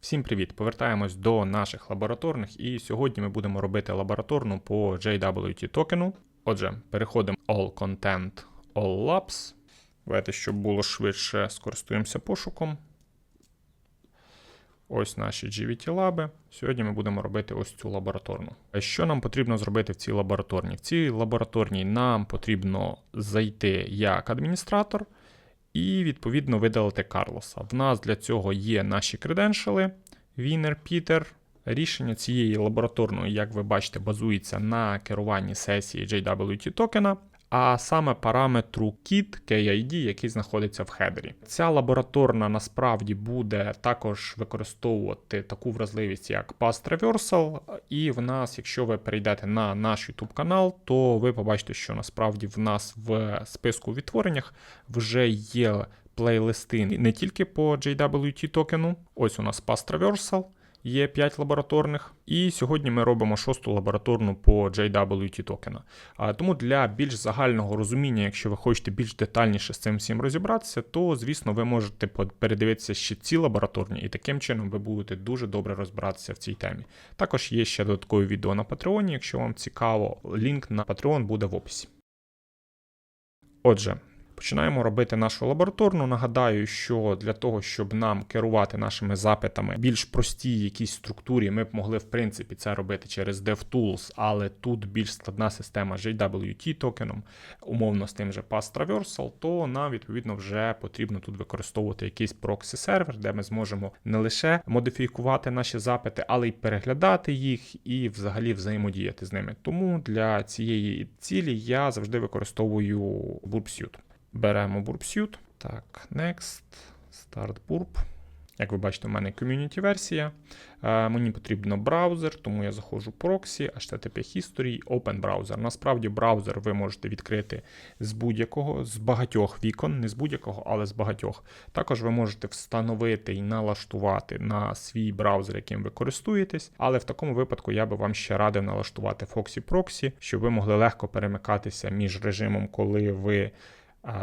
Всім привіт! Повертаємось до наших лабораторних, і сьогодні ми будемо робити лабораторну по JWT токену. Отже, переходимо All Content, All Labs. Давайте, щоб було швидше, скористуємося пошуком. Ось наші GVT лаби. Сьогодні ми будемо робити ось цю лабораторну. А Що нам потрібно зробити в цій лабораторній? В цій лабораторній нам потрібно зайти як адміністратор і відповідно видалити Карлоса. В нас для цього є наші креденшали, Вінер, Пітер. Рішення цієї лабораторної, як ви бачите, базується на керуванні сесії JWT токена, а саме параметру KIT, KID, який знаходиться в хедері. Ця лабораторна насправді буде також використовувати таку вразливість, як Path Traversal, і в нас, якщо ви перейдете на наш YouTube канал, то ви побачите, що насправді в нас в списку відтвореннях вже є плейлисти не тільки по JWT токену. Ось у нас Path Traversal, є 5 лабораторних. І сьогодні ми робимо шосту лабораторну по JWT токена. Тому для більш загального розуміння, якщо ви хочете більш детальніше з цим всім розібратися, то звісно ви можете передивитися ще ці лабораторні, і таким чином ви будете дуже добре розбиратися в цій темі. Також є ще додаткові відео на Патреоні, якщо вам цікаво, лінк на Patreon буде в описі. Отже, Починаємо робити нашу лабораторну. Нагадаю, що для того, щоб нам керувати нашими запитами більш простій якійсь структурі, ми б могли в принципі це робити через DevTools, але тут більш складна система JWT токеном, умовно з тим же Pass Traversal, то нам відповідно вже потрібно тут використовувати якийсь проксі сервер, де ми зможемо не лише модифікувати наші запити, але й переглядати їх і взагалі взаємодіяти з ними. Тому для цієї цілі я завжди використовую Burp Беремо Burp Так, Next, Start Burp. Як ви бачите, у мене ком'юніті версія. Е, мені потрібно браузер, тому я заходжу проксі, HTTP History, Open Browser. Насправді, браузер ви можете відкрити з будь-якого, з багатьох вікон, не з будь-якого, але з багатьох. Також ви можете встановити і налаштувати на свій браузер, яким ви користуєтесь. Але в такому випадку я би вам ще радив налаштувати Foxy Proxy, щоб ви могли легко перемикатися між режимом, коли ви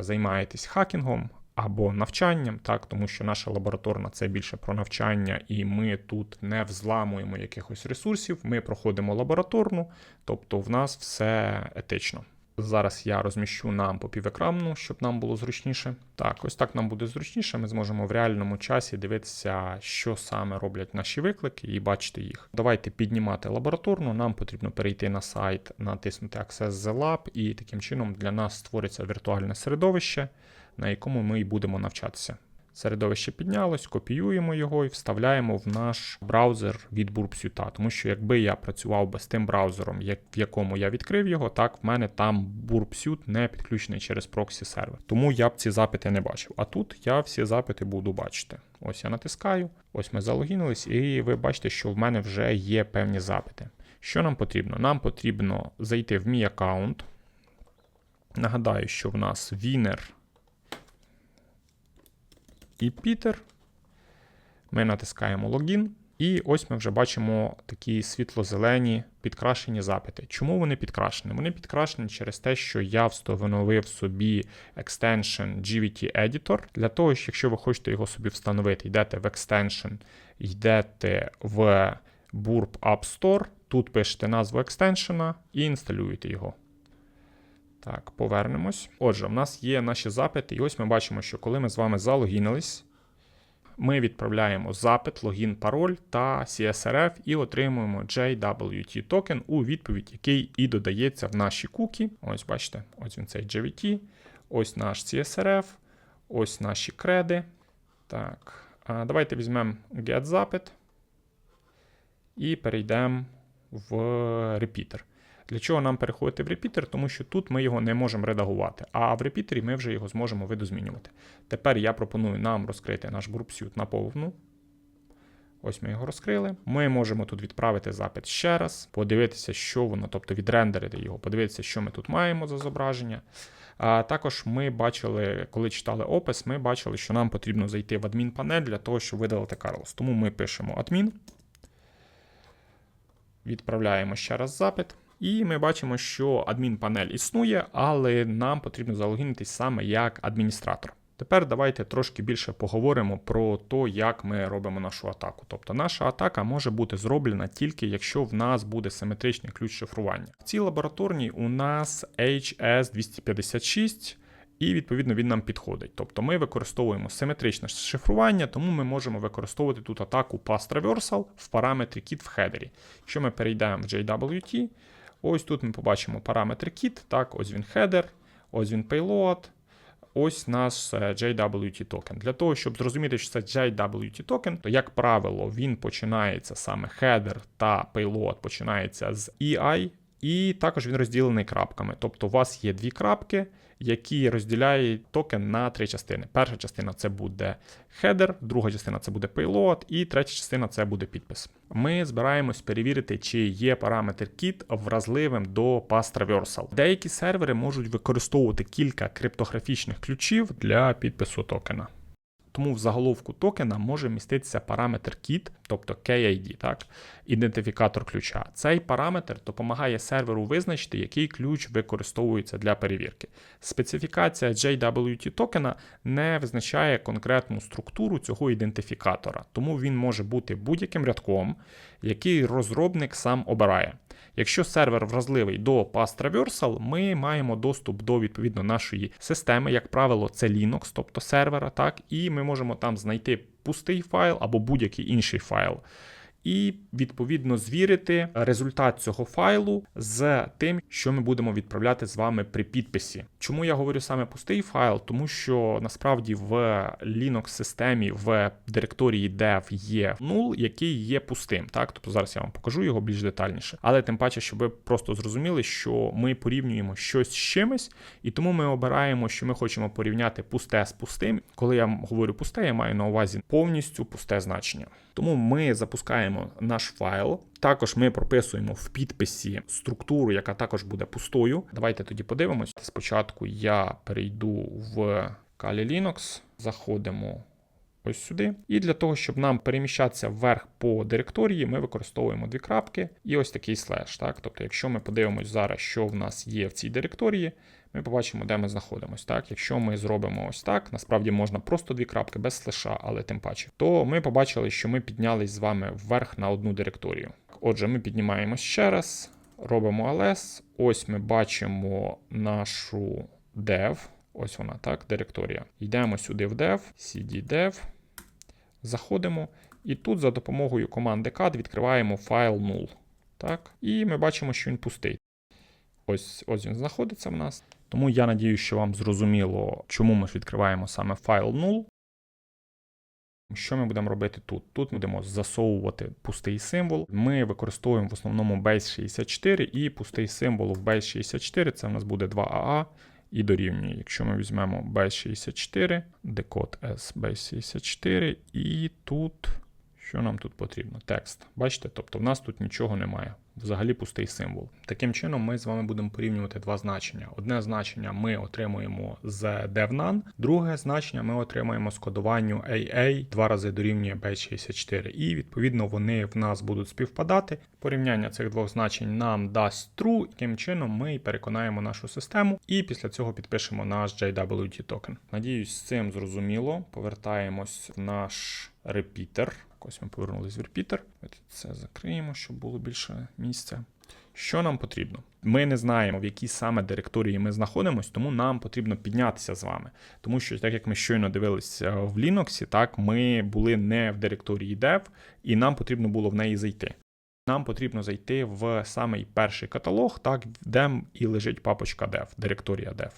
займаєтесь хакінгом або навчанням, так, тому що наша лабораторна це більше про навчання, і ми тут не взламуємо якихось ресурсів. Ми проходимо лабораторну, тобто в нас все етично. Зараз я розміщу нам по півекрану, щоб нам було зручніше. Так, ось так нам буде зручніше. Ми зможемо в реальному часі дивитися, що саме роблять наші виклики, і бачити їх. Давайте піднімати лабораторну. Нам потрібно перейти на сайт, натиснути Access the Lab, і таким чином для нас створиться віртуальне середовище, на якому ми і будемо навчатися. Середовище піднялось, копіюємо його і вставляємо в наш браузер від Burpsuite. Тому що якби я працював би з тим браузером, в якому я відкрив його, так в мене там Burpsuite не підключений через проксі сервер. Тому я б ці запити не бачив. А тут я всі запити буду бачити. Ось я натискаю, ось ми залогінились, і ви бачите, що в мене вже є певні запити. Що нам потрібно? Нам потрібно зайти в мій аккаунт. Нагадаю, що в нас Winner і Пітер. Ми натискаємо логін. І ось ми вже бачимо такі світло-зелені підкрашені запити. Чому вони підкрашені? Вони підкрашені через те, що я встановив собі extension GVT Editor. Для того, що якщо ви хочете його собі встановити, йдете в Extension, йдете в Burp App Store, тут пишете назву екстеншена і інсталюєте його. Так, повернемось. Отже, в нас є наші запити, і ось ми бачимо, що коли ми з вами залогінились, ми відправляємо запит, логін, пароль та CSRF і отримуємо JWT токен у відповідь, який і додається в наші куки. Ось бачите, ось він цей JWT, ось наш CSRF, ось наші креди. Так, а Давайте візьмемо GetZapit і перейдемо в repeater. Для чого нам переходити в репітер? Тому що тут ми його не можемо редагувати, а в репітері ми вже його зможемо видозмінювати. Тепер я пропоную нам розкрити наш групсют на повну. Ось ми його розкрили. Ми можемо тут відправити запит ще раз, подивитися, що воно, тобто відрендерити його, подивитися, що ми тут маємо за зображення. А Також ми бачили, коли читали опис, ми бачили, що нам потрібно зайти в адмін-панель для того, щоб видалити Карлос. Тому ми пишемо адмін, відправляємо ще раз запит. І ми бачимо, що адмінпанель існує, але нам потрібно залогінитись саме як адміністратор. Тепер давайте трошки більше поговоримо про те, як ми робимо нашу атаку. Тобто наша атака може бути зроблена тільки якщо в нас буде симетричний ключ шифрування. В цій лабораторній у нас HS256. І відповідно він нам підходить. Тобто ми використовуємо симетричне шифрування, тому ми можемо використовувати тут атаку Pass Traversal в параметрі kit в хедері. Якщо ми перейдемо в JWT, ось тут ми побачимо параметри kit, так, ось він хедер, ось він payload, ось наш е, JWT токен. Для того, щоб зрозуміти, що це JWT токен, то, як правило, він починається саме header та payload починається з EI, і також він розділений крапками. Тобто у вас є дві крапки, які розділяють токен на три частини. Перша частина це буде хедер, друга частина це буде payload, і третя частина це буде підпис. Ми збираємось перевірити, чи є параметр kit вразливим до pass traversal. Деякі сервери можуть використовувати кілька криптографічних ключів для підпису токена. Тому в заголовку токена може міститися параметр KIT, тобто KID, так, ідентифікатор ключа. Цей параметр допомагає серверу визначити, який ключ використовується для перевірки. Специфікація JWT токена не визначає конкретну структуру цього ідентифікатора, тому він може бути будь-яким рядком, який розробник сам обирає. Якщо сервер вразливий до Pass Traversal, ми маємо доступ до відповідно нашої системи, як правило, це Linux, тобто сервера, так, і ми можемо там знайти пустий файл або будь-який інший файл і відповідно звірити результат цього файлу з тим, що ми будемо відправляти з вами при підписі. Чому я говорю саме пустий файл? Тому що насправді в Linux системі в директорії dev є null, який є пустим. Так, тобто зараз я вам покажу його більш детальніше. Але тим паче, щоб ви просто зрозуміли, що ми порівнюємо щось з чимось, і тому ми обираємо, що ми хочемо порівняти пусте з пустим. Коли я говорю пусте, я маю на увазі повністю пусте значення. Тому ми запускаємо наш файл. Також ми прописуємо в підписі структуру, яка також буде пустою. Давайте тоді подивимось. Спочатку я перейду в Kali Linux, заходимо. Ось сюди. І для того, щоб нам переміщатися вверх по директорії, ми використовуємо дві крапки і ось такий слеш. Так? Тобто, якщо ми подивимось зараз, що в нас є в цій директорії, ми побачимо, де ми знаходимося. Так, Якщо ми зробимо ось так, насправді можна просто дві крапки без слеша, але тим паче, то ми побачили, що ми піднялись з вами вверх на одну директорію. Отже, ми піднімаємось ще раз, робимо ls. Ось ми бачимо нашу dev. Ось вона, так, директорія. Йдемо сюди в dev, cd dev, заходимо, і тут за допомогою команди cat відкриваємо файл null. Так, І ми бачимо, що він пустий. Ось ось він знаходиться в нас. Тому я надію, що вам зрозуміло, чому ми ж відкриваємо саме файл null. Що ми будемо робити тут? Тут ми будемо засовувати пустий символ. Ми використовуємо в основному base 64 і пустий символ в base 64 це в нас буде 2AA і дорівнює. Якщо ми візьмемо base 64, декод S base 64, і тут. Що нам тут потрібно? Текст. Бачите? Тобто в нас тут нічого немає. Взагалі пустий символ. Таким чином, ми з вами будемо порівнювати два значення. Одне значення ми отримуємо з devnan, друге значення ми отримуємо з кодуванню AA два рази дорівнює base64. І відповідно вони в нас будуть співпадати. Порівняння цих двох значень нам дасть true, таким чином ми переконаємо нашу систему і після цього підпишемо наш JWT токен. Надіюсь, з цим зрозуміло. Повертаємось в наш репітер. Ось ми повернулись в репітер. Це закриємо, щоб було більше місця. Що нам потрібно? Ми не знаємо, в якій саме директорії ми знаходимося, тому нам потрібно піднятися з вами. Тому що, так як ми щойно дивилися в Linux, так ми були не в директорії dev, і нам потрібно було в неї зайти. Нам потрібно зайти в самий перший каталог, так, де і лежить папочка dev, директорія dev.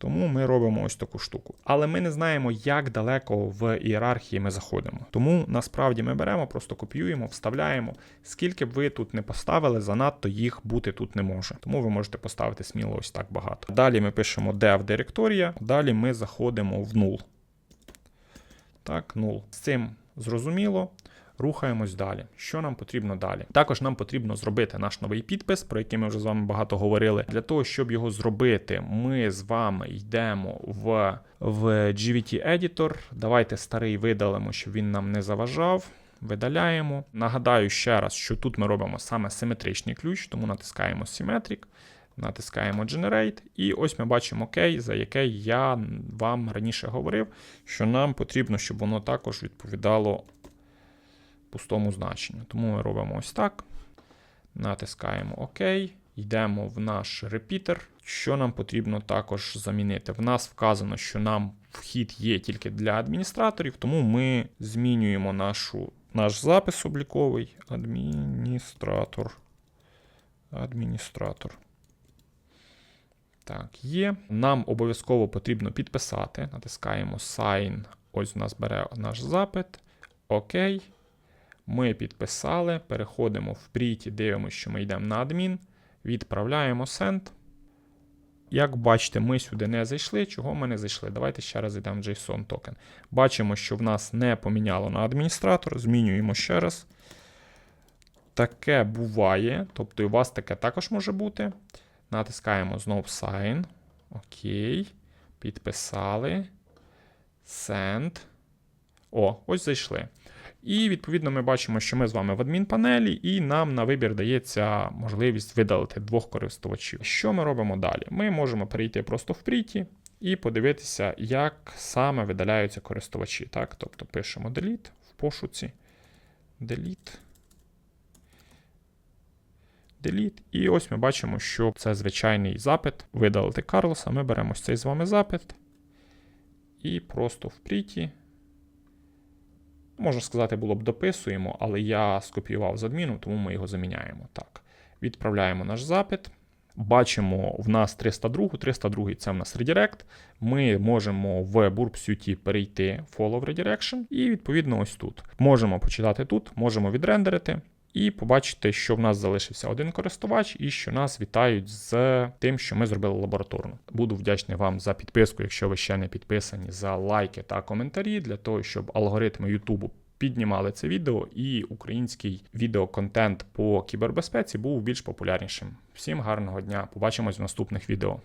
Тому ми робимо ось таку штуку. Але ми не знаємо, як далеко в ієрархії ми заходимо. Тому насправді ми беремо, просто копіюємо, вставляємо. Скільки б ви тут не поставили, занадто їх бути тут не може. Тому ви можете поставити сміло ось так багато. Далі ми пишемо dev директорія, далі ми заходимо в null. Так, null. З цим зрозуміло. Рухаємось далі. Що нам потрібно далі? Також нам потрібно зробити наш новий підпис, про який ми вже з вами багато говорили. Для того, щоб його зробити, ми з вами йдемо в в GVT Editor. Давайте старий видалимо, щоб він нам не заважав. Видаляємо. Нагадаю ще раз, що тут ми робимо саме симетричний ключ, тому натискаємо Symmetric. Натискаємо Generate, і ось ми бачимо OK, за яке я вам раніше говорив, що нам потрібно, щоб воно також відповідало пустому значенню. Тому ми робимо ось так. Натискаємо ОК, йдемо в наш репітер. Що нам потрібно також замінити? В нас вказано, що нам вхід є тільки для адміністраторів, тому ми змінюємо нашу, наш запис обліковий. Адміністратор. Адміністратор. Так, є. Нам обов'язково потрібно підписати. Натискаємо Sign. Ось у нас бере наш запит. Окей. Ми підписали, переходимо в Pretty, дивимося, що ми йдемо на адмін, відправляємо Send. Як бачите, ми сюди не зайшли. Чого ми не зайшли? Давайте ще раз йдемо в JSON токен. Бачимо, що в нас не поміняло на адміністратор. Змінюємо ще раз. Таке буває. Тобто, і у вас таке також може бути. Натискаємо знову Sign. Окей. Підписали. Send. О, ось зайшли. І відповідно ми бачимо, що ми з вами в адмінпанелі, і нам на вибір дається можливість видалити двох користувачів. Що ми робимо далі? Ми можемо перейти просто в Pretty і подивитися, як саме видаляються користувачі. Так? Тобто пишемо delete в пошуці. Delete. Delete. І ось ми бачимо, що це звичайний запит. Видалити Карлоса. Ми беремо цей з вами запит. І просто в Pretty Можна сказати, було б дописуємо, але я скопіював з адміну, тому ми його заміняємо. Так. Відправляємо наш запит. Бачимо, в нас 302, 302 це в нас редирект. Ми можемо в Burp перейти Follow Redirection, і відповідно ось тут. Можемо почитати тут, можемо відрендерити. І побачити, що в нас залишився один користувач, і що нас вітають з тим, що ми зробили лабораторно. Буду вдячний вам за підписку, якщо ви ще не підписані, за лайки та коментарі, для того, щоб алгоритми Ютубу піднімали це відео, і український відеоконтент по кібербезпеці був більш популярнішим. Всім гарного дня! Побачимось в наступних відео.